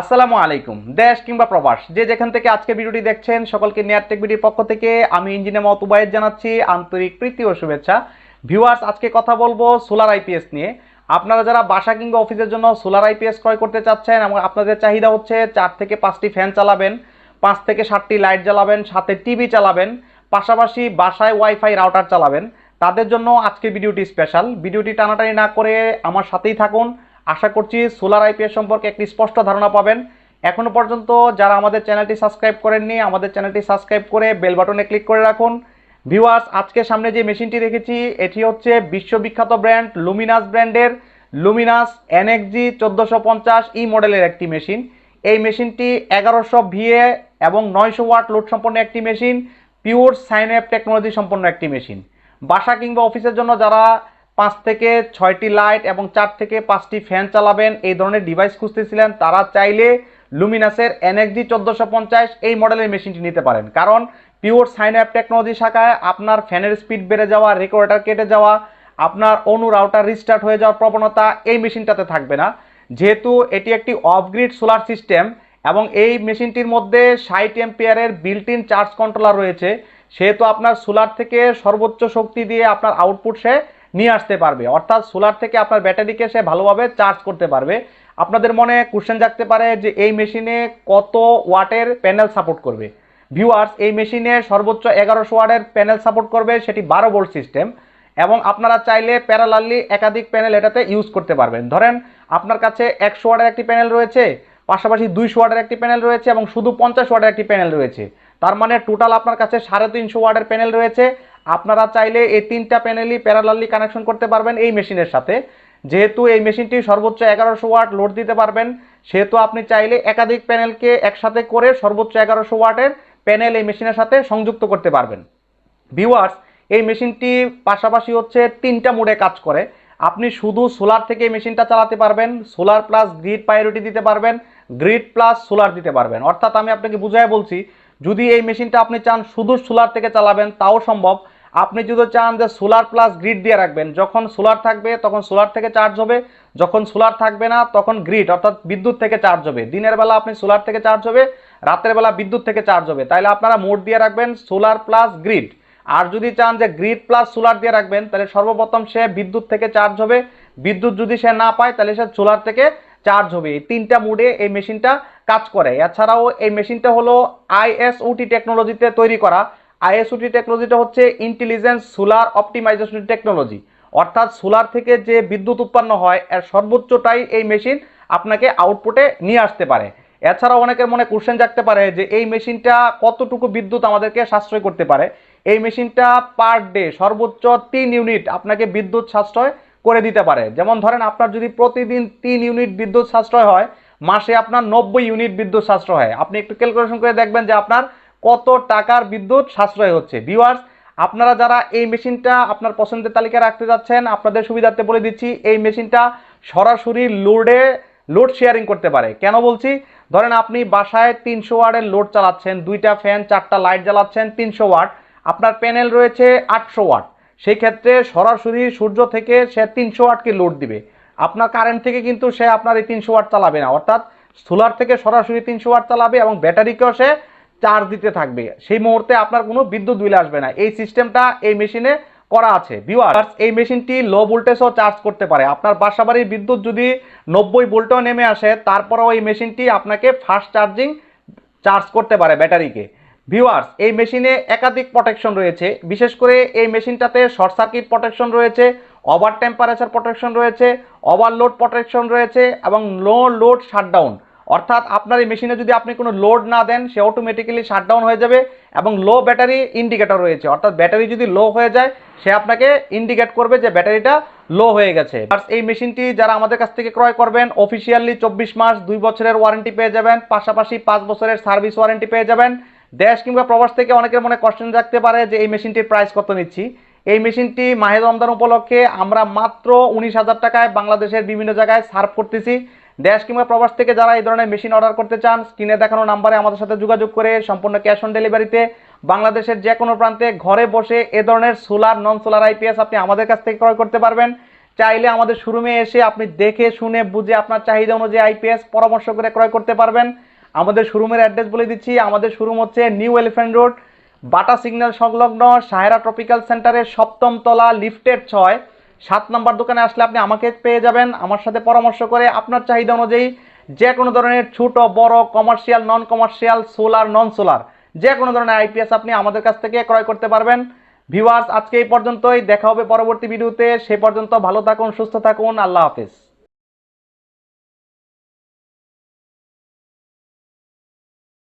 আসসালামু আলাইকুম। দেশ কিংবা প্রবাস, যে যেখান থেকে আজকে ভিডিওটি দেখছেন, সকলকে নেয়ারটেক ভিডিওর পক্ষ থেকে আমি ইঞ্জিনিয়ার মত উবায়েদ জানাচ্ছি আন্তরিক প্রীতি ও শুভেচ্ছা। ভিউয়ার্স, আজকে কথা বলব সোলার আইপিএস নিয়ে। আপনারা যারা বাসা কিংবা অফিসের জন্য সোলার আইপিএস ক্রয় করতে চাচ্ছেন, এবং আপনাদের চাহিদা হচ্ছে চার থেকে পাঁচটি ফ্যান চালাবেন, পাঁচ থেকে সাতটি লাইট জ্বালাবেন, সাথে টিভি চালাবেন, পাশাপাশি বাসায় ওয়াইফাই রাউটার চালাবেন, তাদের জন্য আজকে ভিডিওটি স্পেশাল। ভিডিওটি টানাটানি না করে আমার সাথেই থাকুন। আশা করছি সোলার আইপিএস সম্পর্কে একটি স্পষ্ট ধারণা পাবেন। এখনও পর্যন্ত যারা আমাদের চ্যানেলটি সাবস্ক্রাইব করেননি, আমাদের চ্যানেলটি সাবস্ক্রাইব করে বেল বাটনে ক্লিক করে রাখুন। ভিউয়ার্স, আজকে সামনে যে মেশিনটি রেখেছি, এটি হচ্ছে বিশ্ববিখ্যাত ব্র্যান্ড লুমিনাস ব্র্যান্ডের লুমিনাস এনএক্সজি চোদ্দোশো পঞ্চাশ ই মডেলের একটি মেশিন। এই মেশিনটি এগারোশো ভিএ এবং নয়শো ওয়াট লোড সম্পন্ন একটি মেশিন, পিওর সাইন অ্যাপ টেকনোলজি সম্পন্ন একটি মেশিন। বাসা কিংবা অফিসের জন্য যারা পাঁচ থেকে ছয়টি লাইট এবং চার থেকে পাঁচটি ফ্যান চালাবেন। এই ধরনের ডিভাইস খুঁজতেছিলেন। তারা চাইলে লুমিনাসের এনএক্সডি চোদ্দোশো পঞ্চাশ এই মডেলের মেশিনটি নিতে পারেন। কারণ পিওর সাইন অ্যাপ টেকনোলজি শাখায় আপনার ফ্যানের স্পিড বেড়ে যাওয়া রেকর্ডার কেটে যাওয়া, আপনার অনু রাউটার রিস্টার্ট হয়ে যাওয়ার প্রবণতা এই মেশিনটাতে থাকবে না। যেহেতু এটি একটি অফগ্রিড সোলার সিস্টেম এবং এই মেশিনটির মধ্যে ষাট এম্পিয়ারের বিল্ট ইন চার্জ কন্ট্রোলার রয়েছে। সেহেতু আপনার সোলার থেকে সর্বোচ্চ শক্তি দিয়ে আপনার আউটপুট সে নিয়ে আসতে পারবে। অর্থাৎ সোলার থেকে আপনার ব্যাটারিকে সে ভালোভাবে চার্জ করতে পারবে। আপনাদের মনে কোশ্চেন জাগতে পারে যে এই মেশিনে কত ওয়াটের প্যানেল সাপোর্ট করবে। ভিউয়ার্স এই মেশিনে সর্বোচ্চ এগারোশো ওয়াটের প্যানেল সাপোর্ট করবে, সেটি বারো ভোল্ট সিস্টেম এবং আপনারা চাইলে প্যারালালি একাধিক প্যানেল এটাতে ইউজ করতে পারবেন। ধরেন, আপনার কাছে একশো ওয়াটের একটি প্যানেল রয়েছে, পাশাপাশি দুইশো ওয়াটের একটি প্যানেল রয়েছে এবং শুধু পঞ্চাশ ওয়াটের একটি প্যানেল রয়েছে। তার মানে টোটাল আপনার কাছে সাড়ে তিনশো ওয়াটের প্যানেল রয়েছে। আপনারা চাইলে এই তিনটা প্যানেলই প্যারালালি কানেকশন করতে পারবেন এই মেশিনের সাথে। যেহেতু এই মেশিনটি সর্বোচ্চ এগারোশো ওয়াট লোড দিতে পারবেন, সেহেতু আপনি চাইলে একাধিক প্যানেলকে একসাথে করে সর্বোচ্চ এগারোশো ওয়াটের প্যানেল এই মেশিনের সাথে সংযুক্ত করতে পারবেন। ভিউয়ার্স এই মেশিনটি পাশাপাশি হচ্ছে তিনটা মোডে কাজ করে। আপনি শুধু সোলার থেকে এই মেশিনটা চালাতে পারবেন সোলার প্লাস গ্রিড প্রায়োরিটি দিতে পারবেন গ্রিড প্লাস সোলার দিতে পারবেন। অর্থাৎ আমি আপনাকে বুঝাই বলছি, যদি এই মেশিনটা আপনি চান শুধু সোলার থেকে চালাবেন, তাও সম্ভব। আপনি যদি চান যে সোলার প্লাস গ্রিড দিয়ে রাখবেন, যখন সোলার থাকবে তখন সোলার থেকে চার্জ হবে, যখন সোলার থাকবে না তখন গ্রিড, অর্থাৎ বিদ্যুৎ থেকে চার্জ হবে। দিনের বেলা আপনি সোলার থেকে চার্জ হবে, রাতের বেলা বিদ্যুৎ থেকে চার্জ হবে। তাইলে আপনারা মোড দিয়ে রাখবেন সোলার প্লাস গ্রিড। আর যদি চান যে গ্রিড প্লাস সোলার দিয়ে রাখবেন, তাহলে সর্বপ্রথম সে বিদ্যুৎ থেকে চার্জ হবে। বিদ্যুৎ যদি সে না পায়, তাহলে সে সোলার থেকে চার্জ হবে। এই তিনটা মুডে এই মেশিনটা কাজ করে। এছাড়াও এই মেশিনটা হলো আইএসওটি টেকনোলজিতে তৈরি করা। আইএসওটি টেকনোলজিটা হচ্ছে ইন্টেলিজেন্স সোলার অপটিমাইজেশন টেকনোলজি অর্থাৎ সোলার থেকে যে বিদ্যুৎ উৎপন্ন হয়, এর সর্বোচ্চটাই এই মেশিন আপনাকে আউটপুটে নিয়ে আসতে পারে। এছাড়াও অনেকের মনে কোশ্চেন জাগতে পারে যে এই মেশিনটা কতটুকু বিদ্যুৎ আমাদেরকে সাশ্রয় করতে পারে? এই মেশিনটা পার ডে সর্বোচ্চ তিন ইউনিট আপনাকে বিদ্যুৎ সাশ্রয় করে দিতে পারে। যেমন ধরেন আপনার যদি প্রতিদিন তিন ইউনিট বিদ্যুৎ সাশ্রয় হয়, মাসে আপনার নব্বই ইউনিট বিদ্যুৎ সাশ্রয় হয়। আপনি একটু ক্যালকুলেশন করে দেখবেন যে আপনার কত টাকার বিদ্যুৎ সাশ্রয় হচ্ছে। ভিউয়ার্স আপনারা যারা এই মেশিনটা আপনার পছন্দের তালিকায় রাখতে যাচ্ছেন, আপনাদের সুবিধার্থে বলে দিচ্ছি, এই মেশিনটা সরাসরি লোডে লোড শেয়ারিং করতে পারে। কেন বলছি? ধরেন আপনি বাসায় তিনশো ওয়াটের লোড চালাচ্ছেন, দুইটা ফ্যান চারটা লাইট জ্বালাচ্ছেন, তিনশো ওয়াট, আপনার প্যানেল রয়েছে আটশো ওয়াট। সেই ক্ষেত্রে সরাসরি সূর্য থেকে সে তিনশো ওয়াটকে লোড দিবে। আপনার কারেন্ট থেকে কিন্তু সে আপনার এই তিনশো ওয়াট চালাবে না। অর্থাৎ সোলার থেকে সরাসরি তিনশো ওয়াট চালাবে এবং ব্যাটারিকেও সে চার্জ দিতে থাকবে। সেই মুহূর্তে আপনার কোনো বিদ্যুৎ বিলে আসবে না। এই সিস্টেমটা এই মেশিনে করা আছে। ভিউয়ার্স এই মেশিনটি লো ভোল্টেজও চার্জ করতে পারে। আপনার বাসাবাড়ির বিদ্যুৎ যদি নব্বই ভোল্টও নেমে আসে, তারপরেও এই মেশিনটি আপনাকে ফাস্ট চার্জিং চার্জ করতে পারে ব্যাটারিকে। ভিউয়ার্স এই মেশিনে একাধিক প্রোটেকশন রয়েছে। বিশেষ করে এই মেশিনটাতে শর্ট সার্কিট প্রোটেকশন রয়েছে ওভার টেম্পারেচার প্রোটেকশন রয়েছে ওভারলোড প্রোটেকশন রয়েছে এবং লো লোড শাটডাউন অর্থাৎ আপনার এই মেশিনে যদি আপনি কোনো লোড না দেন, সে অটোমেটিক্যালি শাটডাউন হয়ে যাবে এবং লো ব্যাটারি ইন্ডিকেটর রয়েছে। অর্থাৎ ব্যাটারি যদি লো হয়ে যায়, সে আপনাকে ইন্ডিকেট করবে যে ব্যাটারিটা লো হয়ে গেছে। আর এই মেশিনটি যারা আমাদের কাছ থেকে ক্রয় করবেন অফিসিয়ালি চব্বিশ মাস দুই বছরের ওয়ারেন্টি পেয়ে যাবেন, পাশাপাশি পাঁচ বছরের সার্ভিস ওয়ারেন্টি পেয়ে যাবেন। দেশ কিংবা প্রবাস থেকে অনেকের মনে কোশ্চেন রাখতে পারে যে এই মেশিনটির প্রাইস কত নিচ্ছি। এই মেশিনটি মাহে রমজান উপলক্ষে আমরা মাত্র উনিশ হাজার টাকায় বাংলাদেশের বিভিন্ন জায়গায় সার্ভ করতেছি। দেশ কিংবা প্রবাস থেকে যারা এই ধরনের মেশিন অর্ডার করতে চান স্ক্রিনে দেখানো নাম্বারে আমাদের সাথে যোগাযোগ করে সম্পূর্ণ ক্যাশ অন ডেলিভারিতে বাংলাদেশের যে কোনো প্রান্তে ঘরে বসে এ ধরনের সোলার নন সোলার আইপিএস আপনি আমাদের কাছ থেকে ক্রয় করতে পারবেন। চাইলে আমাদের শোরুমে এসে আপনি দেখে, শুনে, বুঝে আপনার চাহিদা অনুযায়ী আইপিএস পরামর্শ করে ক্রয় করতে পারবেন। আমাদের শোরুমের অ্যাড্রেস বলে দিচ্ছি, আমাদের শোরুম হচ্ছে new elephant road Bata signal সংলগ্ন সাহেরা ট্রপিক্যাল সেন্টারের সপ্তম তলা লিফটেড ছয়। সাত নাম্বার দোকানে আসলে আপনি আমাকে পেয়ে যাবেন। আমার সাথে পরামর্শ করে আপনার চাহিদা অনুযায়ী যে কোনো ধরনের ছোট, বড় commercial non commercial solar non solar যে কোনো ধরনের আইপিএস আপনি আমাদের কাছ থেকে ক্রয় করতে পারবেন। ভিউয়ার্স আজকে এই পর্যন্তই। দেখা হবে পরবর্তী ভিডিওতে। সে পর্যন্ত ভালো থাকুন, সুস্থ থাকুন। আল্লাহ হাফেজ।